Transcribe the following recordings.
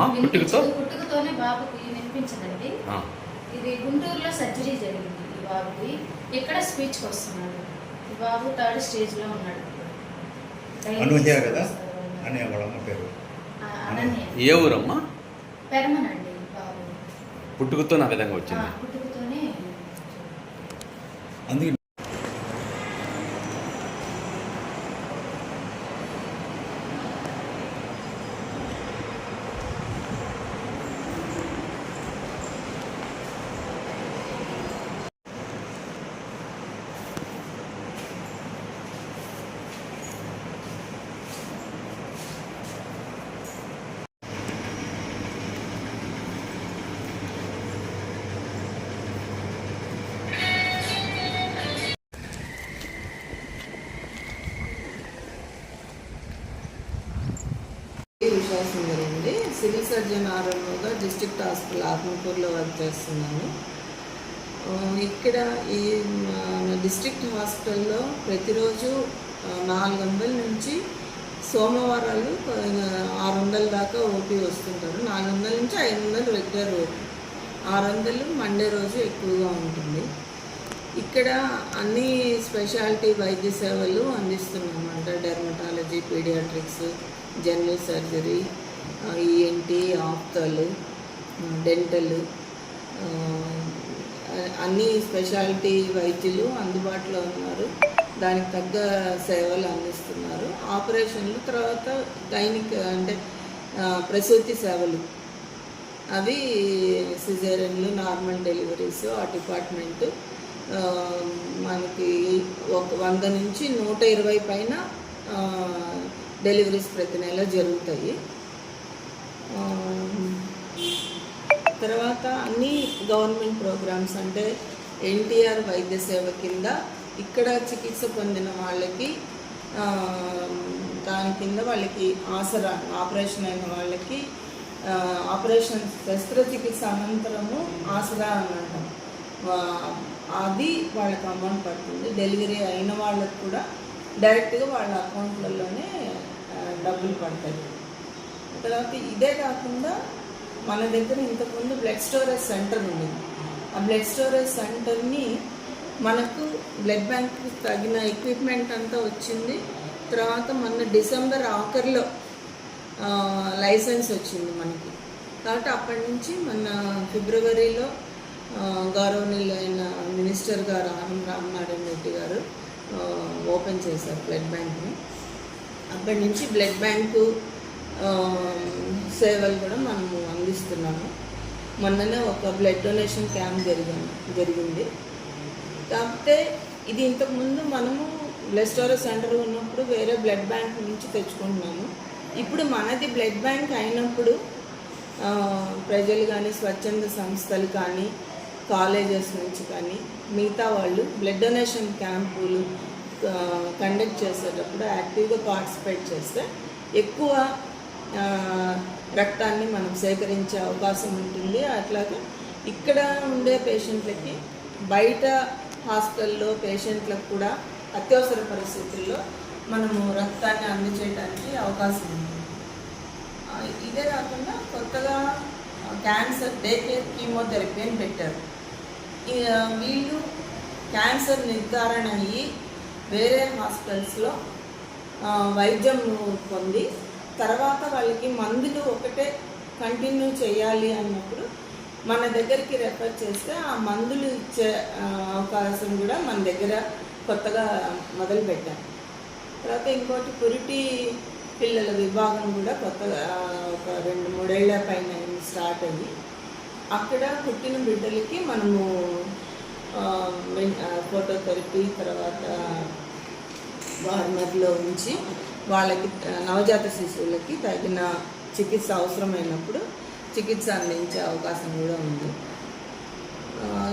అమ్మ పుట్టుకతో? వినిపించదు. పుట్టుకతోనే బాబుకి వినిపించదండి. ఇది గుంటూరులో సర్జరీ జరిగింది ఈ బాబుకి. ఇక్కడ స్పీచ్కి వస్తున్నాడు? ఈ బాబు థర్డ్ స్టేజ్లో ఉన్నాడు. అనూహ్య కదా? అనే వాళ్ళమ్మ పేరు. ఏ ఊరమ్మా? పెరమనండి బాబు. పుట్టుకతో నా విధంగా వచ్చింది. పుట్టుకతోనే అందుకే ఉషా అండి సివిల్ సర్జన్ ఆర్ఎంఓగా డిస్ట్రిక్ట్ హాస్పిటల్ ఆత్మకూరులో వర్క్ చేస్తున్నాను. ఇక్కడ ఈ డిస్ట్రిక్ట్ హాస్పిటల్లో ప్రతిరోజు నాలుగు వందల నుంచి సోమవారాలు ఆరు వందల దాకా ఓపీ వస్తుంటారు. నాలుగు వందల నుంచి ఐదు వందలు రెగ్యులర్ ఓపీ. ఆరు వందలు మండే రోజు ఎక్కువగా ఉంటుంది. ఇక్కడ అన్ని స్పెషాలిటీ వైద్య సేవలు అందిస్తున్నాం. అంటే dermatology paediatrics general surgery ENT ఆప్తలు dental అన్ని స్పెషాలిటీ వైద్యులు అందుబాటులో ఉన్నారు. దానికి తగ్గ సేవలు అందిస్తున్నారు. ఆపరేషన్లు తర్వాత గైనిక్ అంటే ప్రసూతి సేవలు. అవి సిజేరియన్లు నార్మల్ డెలివరీస్ ఆ డిపార్ట్మెంట్ మనకి ఒక వంద నుంచి నూట ఇరవై పైన డెలివరీస్ ప్రతి నెల జరుగుతాయి. తర్వాత అన్ని గవర్నమెంట్ ప్రోగ్రామ్స్ అంటే ఎన్టీఆర్ వైద్య సేవ కింద ఇక్కడ చికిత్స పొందిన వాళ్ళకి దాని కింద వాళ్ళకి ఆసరా ఆపరేషన్ అయిన వాళ్ళకి ఆపరేషన్ శస్త్రచికిత్స అనంతరము ఆసరా అని అంటాం అది వాళ్ళకి అమౌంట్ పడుతుంది. డెలివరీ అయిన వాళ్ళకి కూడా డైరెక్ట్గా వాళ్ళ అకౌంట్లలోనే డబ్బులు పడతాయి. తర్వాత ఇదే కాకుండా మన దగ్గర ఇంతకుముందు బ్లడ్ స్టోరేజ్ సెంటర్ ఉంది. ఆ బ్లడ్ స్టోరేజ్ సెంటర్ని మనకు బ్లడ్ బ్యాంక్కి తగిన ఎక్విప్మెంట్ అంతా వచ్చింది. తర్వాత మొన్న డిసెంబర్ ఆఖరిలో లైసెన్స్ వచ్చింది మనకి. కాబట్టి అప్పటి నుంచి మన ఫిబ్రవరిలో గౌరవనీయులైన మినిస్టర్ గారు ఆనం రామనారాయణ రెడ్డి గారు ఓపెన్ చేశారు బ్లడ్ బ్యాంక్ని అప్పటి నుంచి బ్లడ్ బ్యాంకు సేవలు కూడా మనము అందిస్తున్నాము. మొన్ననే ఒక బ్లడ్ డొనేషన్ క్యాంప్ జరిగింది జరిగింది. కాకపోతే ఇది ఇంతకుముందు మనము బ్లడ్ స్టోరేజ్ సెంటర్ ఉన్నప్పుడు వేరే బ్లడ్ బ్యాంక్ నుంచి తెచ్చుకుంటున్నాము. ఇప్పుడు మనది బ్లడ్ బ్యాంక్ అయినప్పుడు ప్రజలు కానీ స్వచ్ఛంద సంస్థలు కానీ కాలేజెస్ నుంచి కానీ మిగతా వాళ్ళు బ్లడ్ డొనేషన్ క్యాంపులు కండక్ట్ చేసేటప్పుడు యాక్టివ్గా పార్టిసిపేట్ చేస్తే ఎక్కువ రక్తాన్ని మనం సేకరించే అవకాశం ఉంటుంది. అట్లాగే ఇక్కడ ఉండే పేషెంట్లకి బయట హాస్టల్లో పేషెంట్లకు కూడా అత్యవసర పరిస్థితుల్లో మనము రక్తాన్ని అందచేయడానికి అవకాశం ఉంది. ఇదే కాకుండా కొత్తగా క్యాన్సర్ డే కేర్ కీమోథెరపీ అని పెట్టారు. వీళ్ళు క్యాన్సర్ నిర్ధారణ అయ్యి వేరే హాస్పిటల్స్లో వైద్యం పొంది తర్వాత వాళ్ళకి మందులు ఒకటే కంటిన్యూ చేయాలి అన్నప్పుడు మన దగ్గరికి రెఫర్ చేస్తే ఆ మందులు ఇచ్చే అవకాశం కూడా మన దగ్గర కొత్తగా మొదలుపెట్టాం తర్వాత ఇంకోటి పురిటి పిల్లల విభాగం కూడా కొత్తగా ఒక రెండు మూడేళ్ళ పైన స్టార్ట్ అయ్యి అక్కడ పుట్టిన బిడ్డలకి మనము ఫోటోథెరపీ తర్వాత వార్మర్లో ఉంచి వాళ్ళకి నవజాత శిశువులకి తగిన చికిత్స అవసరమైనప్పుడు చికిత్స అందించే అవకాశం కూడా ఉంది.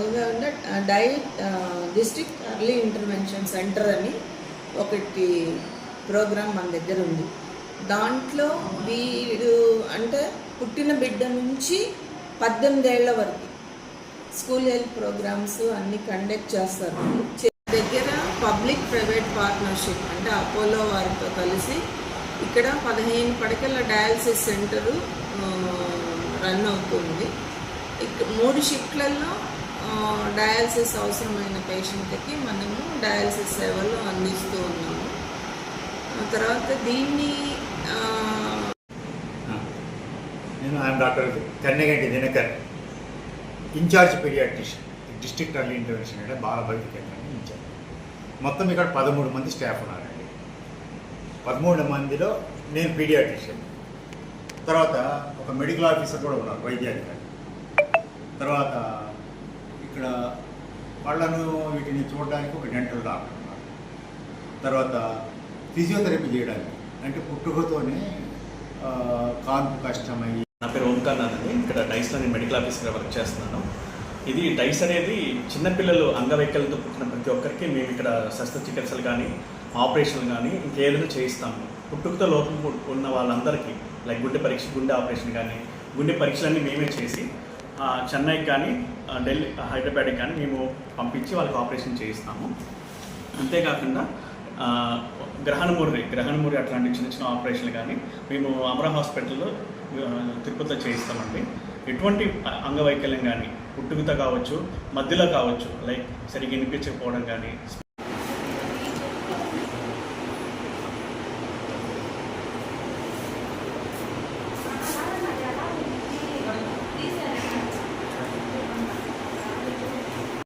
ఇదంటే diet district early intervention centre అని ఒకటి ప్రోగ్రామ్ మన దగ్గర ఉంది. దాంట్లో వీడు అంటే పుట్టిన బిడ్డ నుంచి పద్దెనిమిదేళ్ళ వరకు స్కూల్ హెల్త్ ప్రోగ్రామ్స్ అన్నీ కండక్ట్ చేస్తారు. దగ్గర పబ్లిక్ ప్రైవేట్ పార్ట్నర్షిప్ అంటే అపోలో వారితో కలిసి ఇక్కడ పదిహేను పడకల డయాలసిస్ సెంటరు రన్ అవుతుంది. ఇక మూడు షిఫ్ట్లలో డయాలసిస్ అవసరమైన పేషెంట్కి మనము డయాలసిస్ సేవలు అందిస్తూ ఉన్నాము. ఆ తర్వాత దీన్ని నేను doctor Kanneganti Dinakar. In charge paediatrician district early intervention అంటే బాల కేంద్రాన్ని ఇన్ఛార్జ్. మొత్తం ఇక్కడ పదమూడు మంది స్టాఫ్ ఉన్నారండి. పదమూడు మందిలో నేను పీడియాట్రిషియన్. తర్వాత ఒక మెడికల్ ఆఫీసర్ కూడా ఉన్నారు వైద్యాధికారి. తర్వాత ఇక్కడ వాళ్ళను వీటిని చూడడానికి ఒక డెంటల్ డాక్టర్ ఉన్నారు. తర్వాత ఫిజియోథెరపీ చేయడానికి అంటే పుట్టుకతోనే కాన్పు కష్టమయ్యి నా పేరు ఓంకార్ నాథ్ అండి ఇక్కడ డైస్లో నేను మెడికల్ ఆఫీసర్గా వర్క్ చేస్తున్నాను. ఇది డైస్ అనేది చిన్నపిల్లలు అంగవైకల్యంతో పుట్టిన ప్రతి ఒక్కరికి మేము ఇక్కడ శస్త్రచికిత్సలు కానీ ఆపరేషన్లు కానీ ఇంకేదైనా చేయిస్తాము. పుట్టుకతో లోపం ఉన్న వాళ్ళందరికీ లైక్ గుండె పరీక్ష గుండె ఆపరేషన్ కానీ గుండె పరీక్షలన్నీ మేమే చేసి చెన్నైకి కానీ ఢిల్లీ హైదరాబాద్కి కానీ మేము పంపించి వాళ్ళకి ఆపరేషన్ చేయిస్తాము. అంతేకాకుండా గ్రహణమూరి గ్రహణమూరి అట్లాంటి చిన్న చిన్న ఆపరేషన్లు కానీ మేము అమరా హాస్పిటల్లో తిరుపతిలో చేయిస్తామండి. ఎటువంటి అంగవైకల్యం కానీ పుట్టుకతో కావచ్చు మధ్యలో కావచ్చు లైక్ సరిగ్గా వినిపించకపోవడం కానీ